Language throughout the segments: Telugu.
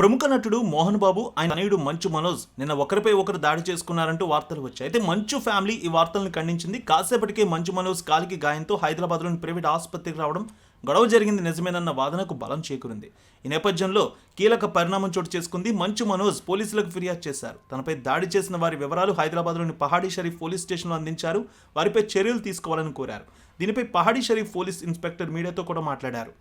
ప్రముఖ నటుడు మోహన్ బాబు ఆయన తనయుడు మంచు మనోజ్ నిన్న ఒకరిపై ఒకరు దాడి చేసుకున్నారంటూ వార్తలు వచ్చాయి. అయితే మంచు ఫ్యామిలీ ఈ వార్తలను ఖండించింది. కాసేపటికే మంచు మనోజ్ కాలికి గాయంతో హైదరాబాద్లోని ప్రైవేట్ ఆసుపత్రికి రావడం గొడవ జరిగింది నిజమేనన్న వాదనకు బలం చేకూరింది. ఈ నేపథ్యంలో కీలక పరిణామం చోటు చేసుకుంది. మంచు మనోజ్ పోలీసులకు ఫిర్యాదు చేశారు. తనపై దాడి చేసిన వారి వివరాలు హైదరాబాద్లోని పహాడీ షరీఫ్ పోలీస్ స్టేషన్లో అందించారు. వారిపై చర్యలు తీసుకోవాలని కోరారు. దీనిపై పహాడీ షరీఫ్ పోలీస్ ఇన్స్పెక్టర్ మీడియాతో కూడా మాట్లాడారు.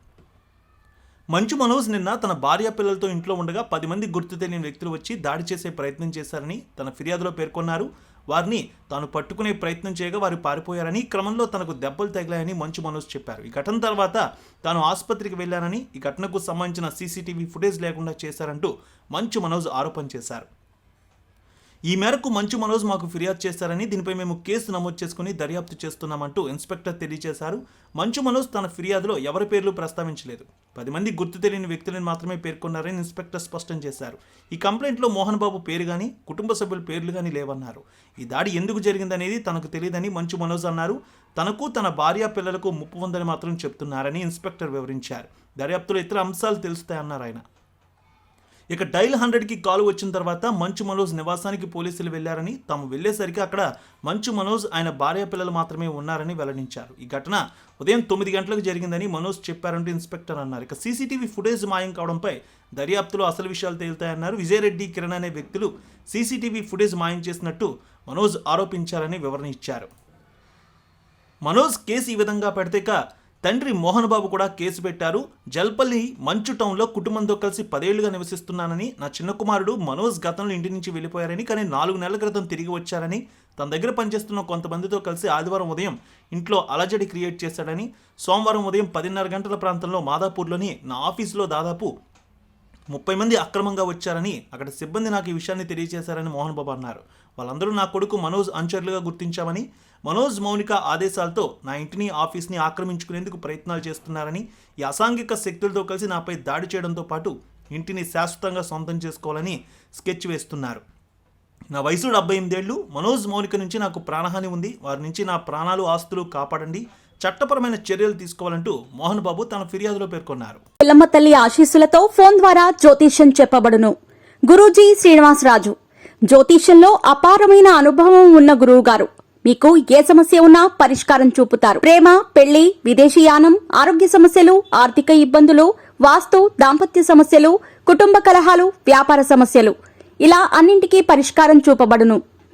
మంచు మనోజ్ నిన్న తన భార్య పిల్లలతో ఇంట్లో ఉండగా పది మంది గుర్తు తెలియని వ్యక్తులు వచ్చి దాడి చేసే ప్రయత్నం చేశారని తన ఫిర్యాదులో పేర్కొన్నారు. వారిని తాను పట్టుకునే ప్రయత్నం చేయగా వారు పారిపోయారని ఈ క్రమంలో తనకు దెబ్బలు తగిలాయని మంచు మనోజ్ చెప్పారు. ఈ ఘటన తర్వాత తాను ఆసుపత్రికి వెళ్ళానని ఈ ఘటనకు సంబంధించిన సీసీటీవీ ఫుటేజ్ లేకుండా చేశారంటూ మంచు మనోజ్ ఆరోపణ చేశారు. ఈ మేరకు మంచు మనోజ్ మాకు ఫిర్యాదు చేశారని దీనిపై మేము కేసు నమోదు చేసుకుని దర్యాప్తు చేస్తున్నామంటూ ఇన్స్పెక్టర్ తెలియజేశారు. మంచు మనోజ్ తన ఫిర్యాదులో ఎవరి పేర్లు ప్రస్తావించలేదు. పది మంది గుర్తు తెలియని వ్యక్తులను మాత్రమే పేర్కొన్నారని ఇన్స్పెక్టర్ స్పష్టం చేశారు. ఈ కంప్లైంట్లో మోహన్ బాబు పేరు కానీ కుటుంబ సభ్యుల పేర్లు కానీ లేవన్నారు. ఈ దాడి ఎందుకు జరిగిందనేది తనకు తెలియదని మంచు మనోజ్ అన్నారు. తనకు తన భార్య పిల్లలకు ముప్పు ఉందని మాత్రం చెప్తున్నారని ఇన్స్పెక్టర్ వివరించారు. దర్యాప్తులో ఇతర అంశాలు తెలుస్తాయన్నారు ఆయన. ఇక డైల్ హండ్రెడ్కి కాల్ వచ్చిన తర్వాత మంచు మనోజ్ నివాసానికి పోలీసులు వెళ్ళారని తాము వెళ్ళేసరికి అక్కడ మంచు మనోజ్ ఆయన భార్య పిల్లలు మాత్రమే ఉన్నారని వెల్లడించారు. ఈ ఘటన ఉదయం తొమ్మిది గంటలకు జరిగిందని మనోజ్ చెప్పారంటూ ఇన్స్పెక్టర్ అన్నారు. ఇక సీసీటీవీ ఫుటేజ్ మాయం కావడంపై దర్యాప్తులో అసలు విషయాలు తేలుతాయన్నారు. విజయరెడ్డి కిరణ్ అనే వ్యక్తులు సీసీటీవీ ఫుటేజ్ మాయం చేసినట్టు మనోజ్ ఆరోపించారని వివరణ ఇచ్చారు. మనోజ్ కేసు ఈ విధంగా పెడితే ఇక తండ్రి మోహన్ బాబు కూడా కేసు పెట్టారు. జల్పల్లి మంచు టౌన్లో కుటుంబంతో కలిసి పదేళ్ళుగా నివసిస్తున్నానని నా చిన్న కుమారుడు మనోజ్ గతంలో ఇంటి నుంచి వెళ్ళిపోయారని కానీ నాలుగు నెలల క్రితం తిరిగి వచ్చారని తన దగ్గర పనిచేస్తున్న కొంతమందితో కలిసి ఆదివారం ఉదయం ఇంట్లో అలజడి క్రియేట్ చేశాడని సోమవారం ఉదయం పదిన్నర గంటల ప్రాంతంలో మాదాపూర్లోని నా ఆఫీసులో దాదాపు ముప్పై మంది అక్రమంగా వచ్చారని అక్కడ సిబ్బంది నాకు ఈ విషయాన్ని తెలియజేశారని మోహన్ బాబు అన్నారు. వాళ్ళందరూ నా కొడుకు మనోజ్ అనుచరులుగా గుర్తించామని మనోజ్ మౌనిక ఆదేశాలతో నా ఇంటిని ఆఫీస్ని ఆక్రమించుకునేందుకు ప్రయత్నాలు చేస్తున్నారని ఈ అసాంఘిక శక్తులతో కలిసి నాపై దాడి చేయడంతో పాటు ఇంటిని శాశ్వతంగా సొంతం చేసుకోవాలని స్కెచ్ వేస్తున్నారు. నా వయసు డెబ్బై ఎనిమిదేళ్ళు మనోజ్ మౌనిక నుంచి నాకు ప్రాణహాని ఉంది. వారి నుంచి నా ప్రాణాలు ఆస్తులు కాపాడండి. చట్టపరమైన చర్యలు తీసుకోవాలంటూ మోహన్ బాబు తన ఫిర్యాదులో పేర్కొన్నారు. పిల్లమ్మ తల్లి ఆశీస్సులతో ఫోన్ ద్వారా జ్యోతిష్యం చెప్పబడును. గురూజీ శ్రీనివాసరాజు జ్యోతిష్యంలో అపారమైన అనుభవం ఉన్న గురువు గారు మీకు ఏ సమస్య ఉన్నా పరిష్కారం చూపుతారు. ప్రేమ పెళ్ళి విదేశీయానం ఆరోగ్య సమస్యలు ఆర్థిక ఇబ్బందులు వాస్తు దాంపత్య సమస్యలు కుటుంబ కలహాలు వ్యాపార సమస్యలు. ఇలా అన్నింటికీ పరిష్కారం చూపబడును.